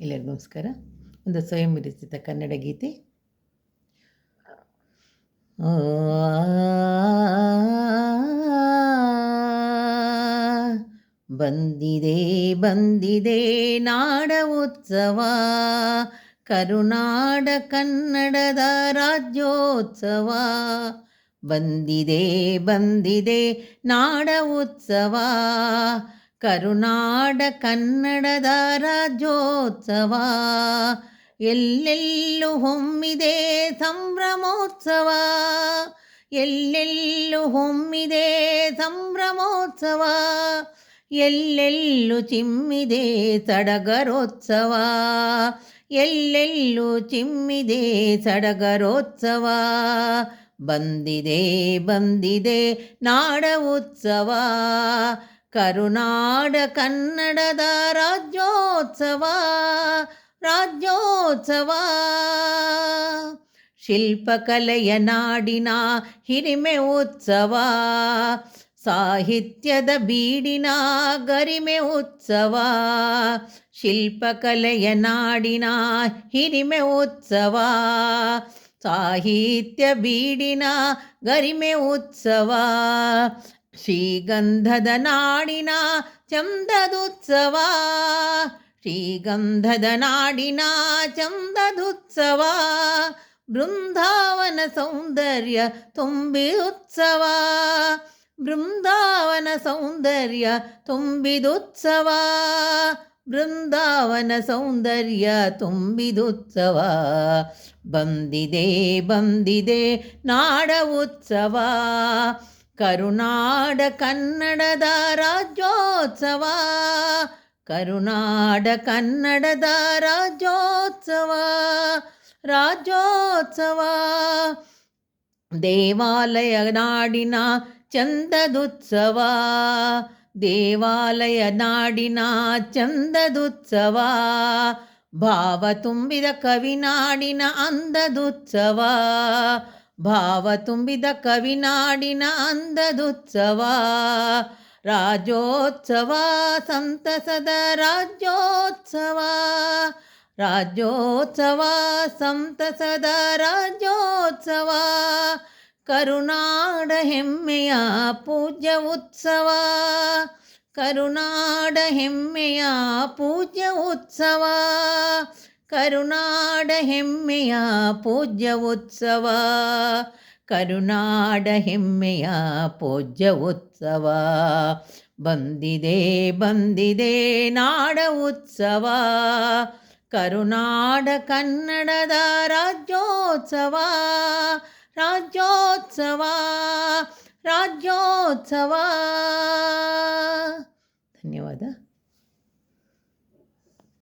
ಎಲ್ಲರಿಗೂ ನಮಸ್ಕಾರ ಒಂದು ಸ್ವಯಂ ವಿರಚಿತ ಕನ್ನಡ ಗೀತೆ ಬಂದಿದೆ ಬಂದಿದೆ ನಾಡ ಉತ್ಸವ ಕರುನಾಡ ಕನ್ನಡದ ರಾಜ್ಯೋತ್ಸವ ಬಂದಿದೆ ಬಂದಿದೆ ನಾಡ ಉತ್ಸವ ಕರುನಾಡ ಕನ್ನಡದ ರಾಜ್ಯೋತ್ಸವ. ಎಲ್ಲೆಲ್ಲೂ ಹೊಮ್ಮಿದೆ ಸಂಭ್ರಮೋತ್ಸವ. ಎಲ್ಲೆಲ್ಲೂ ಹೊಮ್ಮಿದೆ ಸಂಭ್ರಮೋತ್ಸವ. ಎಲ್ಲೆಲ್ಲೂ ಚಿಮ್ಮಿದೆ ಸಡಗರೋತ್ಸವ. ಎಲ್ಲೆಲ್ಲೂ ಚಿಮ್ಮಿದೆ ಸಡಗರೋತ್ಸವ. ಬಂದಿದೆ ಬಂದಿದೆ ನಾಡ ಉತ್ಸವ. ಕರುನಾಡ ಕನ್ನಡದ ರಾಜ್ಯೋತ್ಸವ ರಾಜ್ಯೋತ್ಸವ. ಶಿಲ್ಪಕಲೆಯ ನಾಡಿನ ಹಿರಿಮೆ ಉತ್ಸವ, ಸಾಹಿತ್ಯದ ಬೀಡಿನ ಗರಿಮೆ ಉತ್ಸವ. ಶಿಲ್ಪಕಲೆಯ ನಾಡಿನ ಹಿರಿಮೆ ಉತ್ಸವ, ಸಾಹಿತ್ಯ ಬೀಡಿನ ಗರಿಮೆ ಉತ್ಸವ. ಶ್ರೀಗಂಧದ ನಾಡಿನ ಚಂದದುತ್ಸವ. ಶ್ರೀಗಂಧದ ನಾಡಿನ ಚಂದದುತ್ಸವ. ಬೃಂದಾವನ ಸೌಂದರ್ಯ ತುಂಬಿದುತ್ಸವ. ಬೃಂದಾವನ ಸೌಂದರ್ಯ ತುಂಬಿದುತ್ಸವ. ಬೃಂದಾವನ ಸೌಂದರ್ಯ ತುಂಬಿದುತ್ಸವ. ಬಂದಿದೆ ಬಂದಿದೆ ನಾಡ ಉತ್ಸವ ಕರುನಾಡ ಕನ್ನಡದ ರಾಜ್ಯೋತ್ಸವ ಕರುನಾಡ ಕನ್ನಡದ ರಾಜ್ಯೋತ್ಸವ ರಾಜ್ಯೋತ್ಸವ ದೇವಾಲಯ ನಾಡಿನ ಚಂದದುತ್ಸವ ದೇವಾಲಯ ನಾಡಿನ ಚಂದದುತ್ಸವ ಭಾವ ತುಂಬಿದ ಕವಿನಾಡಿನ ಅಂದದುತ್ಸವ ಭಾವ ತುಂಬಿದ ಕವಿನಾಡಿನ ಅಂದದುತ್ಸವ ರಾಜ್ಯೋತ್ಸವ ಸಂತಸದ ರಾಜ್ಯೋತ್ಸವ ರಾಜ್ಯೋತ್ಸವ ಸಂತಸದ ರಾಜ್ಯೋತ್ಸವ ಕರುನಾಡ ಹೆಮ್ಮೆಯ ಪೂಜ್ಯ ಉತ್ಸವ ಕರುನಾಡ ಹೆಮ್ಮೆಯ ಪೂಜ್ಯ ಉತ್ಸವ ಕರುನಾಡ ಹೆಮ್ಮೆಯ ಪೂಜ್ಯ ಉತ್ಸವ ಕರುನಾಡ ಹೆಮ್ಮೆಯ ಪೂಜ್ಯ ಉತ್ಸವ ಬಂದಿದೆ ಬಂದಿದೆ ನಾಡ ಉತ್ಸವ ಕರುನಾಡ ಕನ್ನಡದ ರಾಜ್ಯೋತ್ಸವ ರಾಜ್ಯೋತ್ಸವ ರಾಜ್ಯೋತ್ಸವ ಧನ್ಯವಾದ